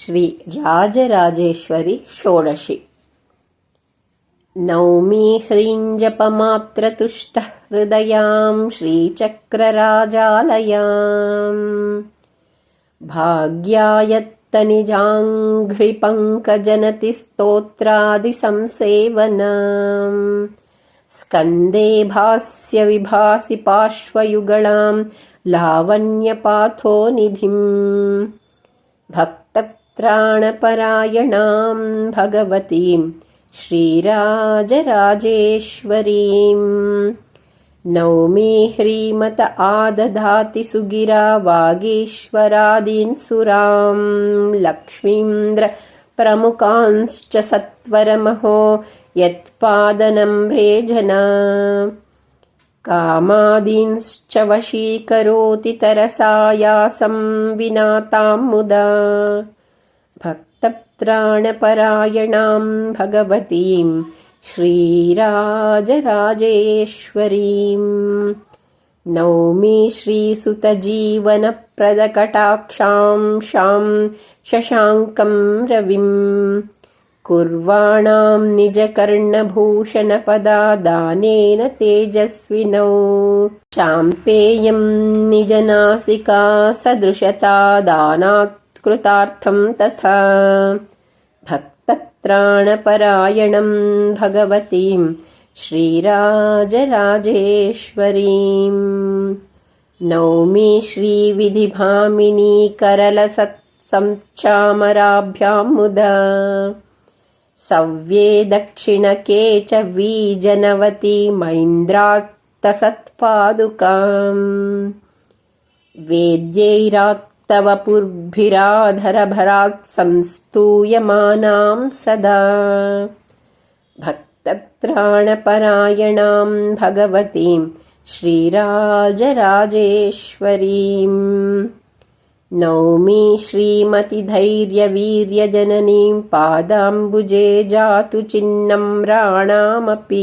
श्रीराजराजेश्वरि षोडशि। नौमी ह्रीञ्जपमात्रतुष्टः हृदयां श्रीचक्रराजालयाम्। भाग्यायत्तनिजाङ्घ्रिपङ्कजनति स्तोत्रादिसंसेवना स्कन्दे भास्य विभासि पार्श्वयुगलां लावण्यपाथोनिधिम् भक्तत्राणपरायणां भगवतीं श्रीराजराजेश्वरीम्। नौमी ह्रीमत आदधाति सुगिरा सुरां लक्ष्मीन्द्र प्रमुखांश्च सत्वरमहो यत्पादनम्रेजना कामादींश्च वशीकरोति तरसायासं विना तां मुदा भक्तत्राणपरायणां भगवतीं श्रीराजराजेश्वरीम् नौमि श्रीसुतजीवनप्रदकटाक्षां शां शशाङ्कं रविम् कुर्वाणां निजकर्णभूषणपदादानेन तेजस्विनौ। चाम्पेयं निजनासिका सदृशता तथा। भक्तत्राणपरायणं भगवतीं श्रीराजराजेश्वरीम् नौमि श्रीविधिभामिनीकरलसत्सञ्चामराभ्यां मुदा। सव्ये दक्षिणके च वीजनवती मैन्द्रात्तसत्पादुकाम् वेद्यैरात्तवपुर्भिराधरभरात् संस्तूयमानां सदा। भक्तत्राणपरायणां भगवतीं श्रीराजराजेश्वरीम् नौमि श्रीमतिधैर्यवीर्यजननीं पादाम्बुजे जातु चिन्नम्राणामपि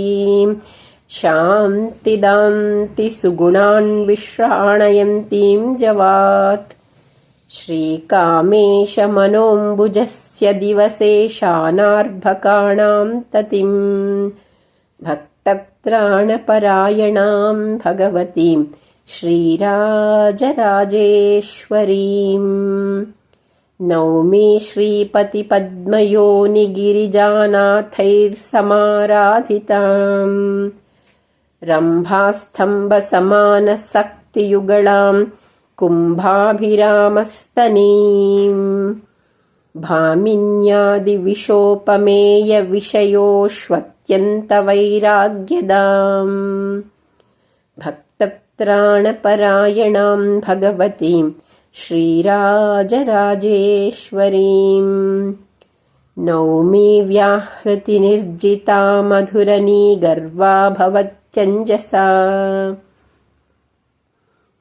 शान्तिदान्ति सुगुणान् विश्राणयन्तीं जवात् श्रीकामेशमनोऽम्बुजस्य दिवसे शानार्भकाणां ततिम् भक्तत्राणपरायणां भगवतीम् श्रीराजराजेश्वरीम् नौमि श्रीपतिपद्मयोनिगिरिजानाथैर्समाराधिताम् रम्भास्तम्भसमानशक्तियुगळां कुम्भाभिरामस्तनीम्। भामिन्यादिविशोपमेयविषयोष्वत्यन्तवैराग्यदाम् भक्तत्राणपरायणां भगवतीं श्रीराजराजेश्वरीम्। नौमि व्याहृतिनिर्जिता मधुरनीगर्वा भवत्यञ्जसा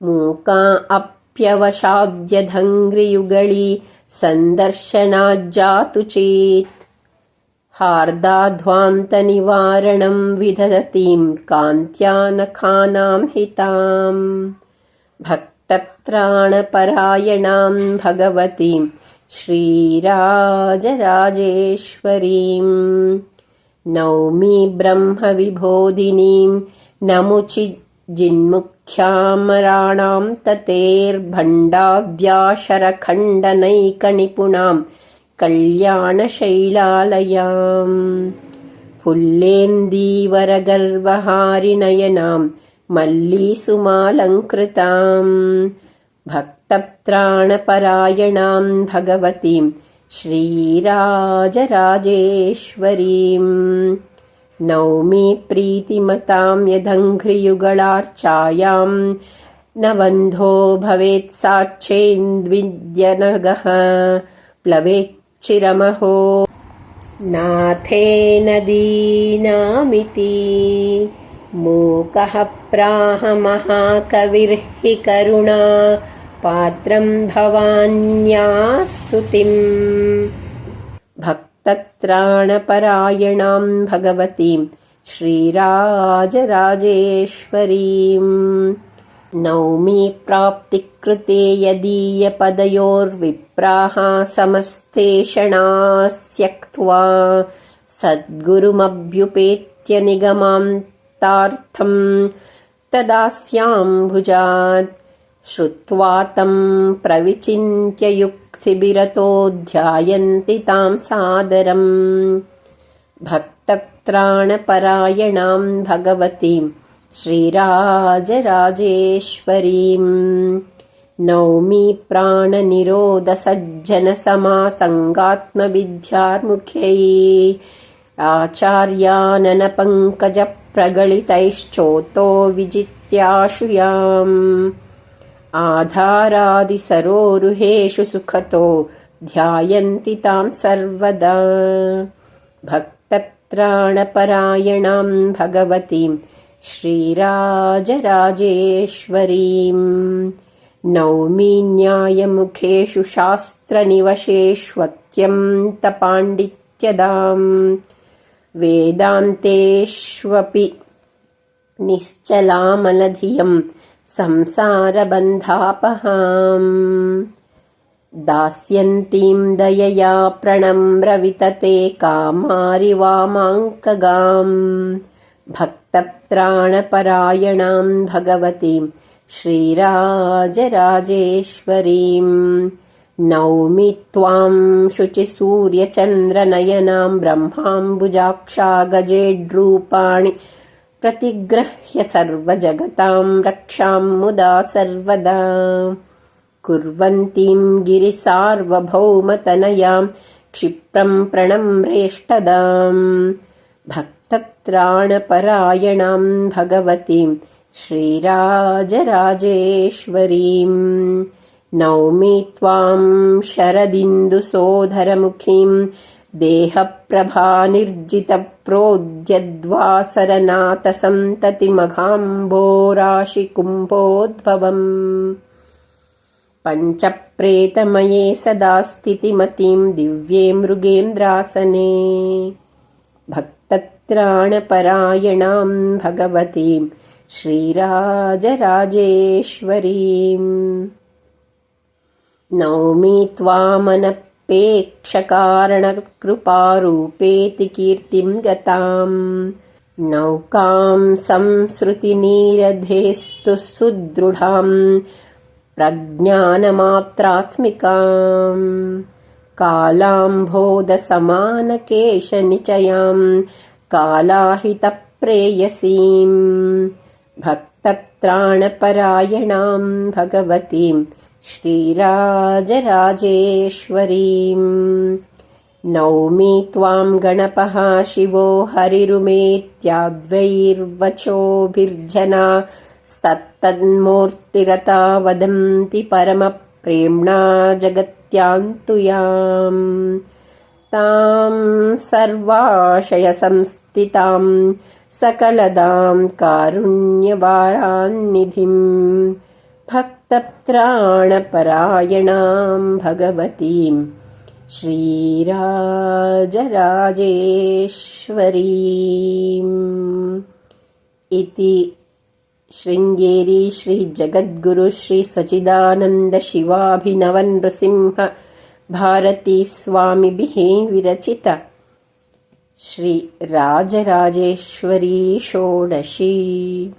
मूका अप्यवशाद्यधङ्घ्रियुगळी सन्दर्शनाज्जातु चेत् हार्दाध्वान्तनिवारणं विदधतीं कान्त्या नखानां हिताम्। भक्तत्राणपरायणां भगवतीं श्रीराजराजेश्वरीम्। नौमि ब्रह्मविबोधिनीं नमुचिजिन्मुख्यामराणां ततेर्भण्डाव्याशरखण्डनैकनिपुणां कल्याणशैलालयाम् फुल्लेन्दीवरगर्वहारिणयनां मल्लीसुमालङ्कृताम् भक्तत्राणपरायणां भगवतीं श्रीराजराजेश्वरीम् नौमि प्रीतिमतां यदङ्घ्रियुगलार्चायाम् न बन्धो भवेत् साक्षेन्द्विद्यनगः प्लवेच्चिरमहो नाथे नदीनामिति मूकः प्राह महाकविर्हि करुणा। पात्रं भवान्या स्तुतिम् भक्तत्राणपरायणां भगवतीं श्रीराजराजेश्वरीम् नौमि प्राप्तिकृते यदीयपदयोर्विप्राः समस्तेषणास्यक्त्वा सद्गुरुमभ्युपेत्य निगमान्तार्थम् तदास्याम्भुजात्। श्रुत्वा तं प्रविचिन्त्य युक्तिभिरतो ध्यायन्ति तां सादरम्। भक्तत्राणपरायणां भगवतीम् श्रीराजराजेश्वरीम्। नौमि प्राणनिरोधसज्जनसमासङ्गात्मविद्यार्मुख्यै आचार्याननपङ्कजप्रगलितैश्चोतो विजित्याशुयाम् आधारादिसरोरुहेषु सुखतो ध्यायन्ति तां सर्वदा। भक्तत्राणपरायणां भगवतीम् श्रीराजराजेश्वरीम् नौमि न्यायमुखेषु शास्त्रनिवशेष्वत्यन्तपाण्डित्यदाम् वेदान्तेष्वपि निश्चलामलधियम् संसारबन्धापहाम्। दास्यन्तीम् दयया प्रणम्रवितते कामारिवामाङ्कगाम् भक्तत्राणपरायणां भगवतीं श्रीराजराजेश्वरीम् नौमि त्वां शुचिसूर्यचन्द्रनयनां ब्रह्माम्बुजाक्षा गजेड्रूपाणि प्रतिगृह्य सर्वजगतां रक्षां मुदा सर्वदा। कुर्वन्तीं गिरिसार्वभौमतनयां क्षिप्रं प्रणम्रेष्टदाम् भक्तत्राणपरायणां भगवतीं श्रीराजराजेश्वरीम् नौमि त्वां शरदिन्दुसोधरमुखीं देहप्रभानिर्जितप्रोद्यद्वासरनाथसन्ततिमघाम्भोराशिकुम्भोद्भवम् पञ्चप्रेतमये सदा स्थितिमतीं दिव्ये मृगेन्द्रासने। भक्तत्राणपरायणां भगवतीं श्रीराजराजेश्वरीम्। नौमि त्वामनपेक्षकारणकृपारूपेति कीर्तिं गताम्। नौकां संसृतिनीरधेस्तु सुदृढाम्। प्रज्ञानमात्रात्मिकाम् कालाम्भोदसमानकेशनिचयाम्। कालाहितप्रेयसीम्। भक्तत्राणपरायणां भगवतीं श्रीराजराजेश्वरीम्। नौमि त्वां गणपः शिवो हरिरुमेत्याद्वैर्वचोभिर्जना स्तत्तन्मूर्तिरता वदन्ति परमप्रेम्णा जगत्यान्तु याम् तां सर्वाशयसंस्थितां सकलदां कारुण्यवारान्निधिम् भक्तत्राणपरायणां भगवतीं श्रीराजराजेश्वरीम् इति शृङ्गेरी श्रीजगद्गुरु श्रीसचिदानन्दशिवाभिनवनृसिंह भारतीस्वामिभिः विरचित। श्रीराजराजेश्वरी षोडशी